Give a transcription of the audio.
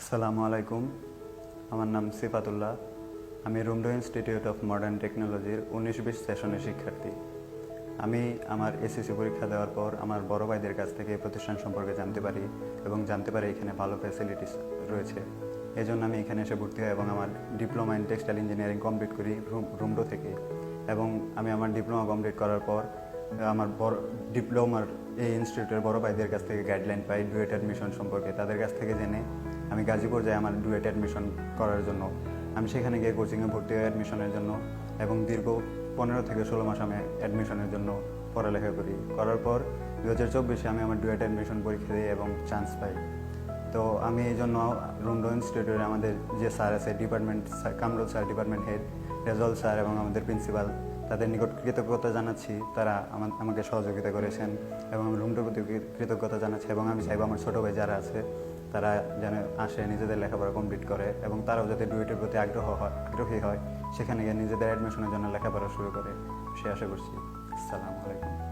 আসসালামু আলাইকুম। আমার নাম সিফাতুল্লাহ। আমি রুমডো ইনস্টিটিউট অফ মডার্ন টেকনোলজির উনিশ বিশ সেশনের শিক্ষার্থী। আমি আমার এসএসসি পরীক্ষা দেওয়ার পর আমার বড় ভাইদের কাছ থেকে এই প্রতিষ্ঠান সম্পর্কে জানতে পারি এবং জানতে পারি এখানে ভালো ফ্যাসিলিটিস রয়েছে। এই জন্য আমি এখানে এসে ভর্তি হই এবং আমার diploma in textile engineering complete করি রুম রুমডো থেকে। এবং আমি আমার ডিপ্লোমা কমপ্লিট করার পর, আমার বড়, ডিপ্লোমার এই ইনস্টিটিউটের বড় ভাইদের কাছ থেকে গাইডলাইন পাই ডুয়েট অ্যাডমিশন সম্পর্কে। তাদের কাছ থেকে জেনে আমি গাজীপুর যাই আমার ডুয়েট অ্যাডমিশন করার জন্য। আমি সেখানে গিয়ে কোচিংয়ে ভর্তি হই অ্যাডমিশনের জন্য এবং দীর্ঘ পনেরো থেকে ষোলো মাস আমি অ্যাডমিশনের জন্য পড়ালেখা করি। করার পর দু হাজার চব্বিশে আমি আমার ডুয়েট অ্যাডমিশন পরীক্ষা দিই এবং চান্স পাই। তো আমি এই জন্য রুন্ডো ইনস্টিটিউটে আমাদের যে স্যার আছে department Kamrul sir department head Rezal sir এবং আমাদের প্রিন্সিপাল তাদের নিকট কৃতজ্ঞতা জানাচ্ছি। তারা আমা- আমাকে সহযোগিতা করেছেন এবং আমি রুমটোর প্রতি কৃতজ্ঞতা জানাচ্ছি এবং আমি চাইব আমার ছোটো ভাই যারা আছে তারা যেন আসে, নিজেদের লেখাপড়া কমপ্লিট করে এবং তারাও যাতে ডুয়েটের প্রতি আগ্রহ হয়, আগ্রহী হয়, সেখানে গিয়ে নিজেদের অ্যাডমিশনের জন্য লেখাপড়া শুরু করে। সে আশা করছি। আসসালামু আলাইকুম।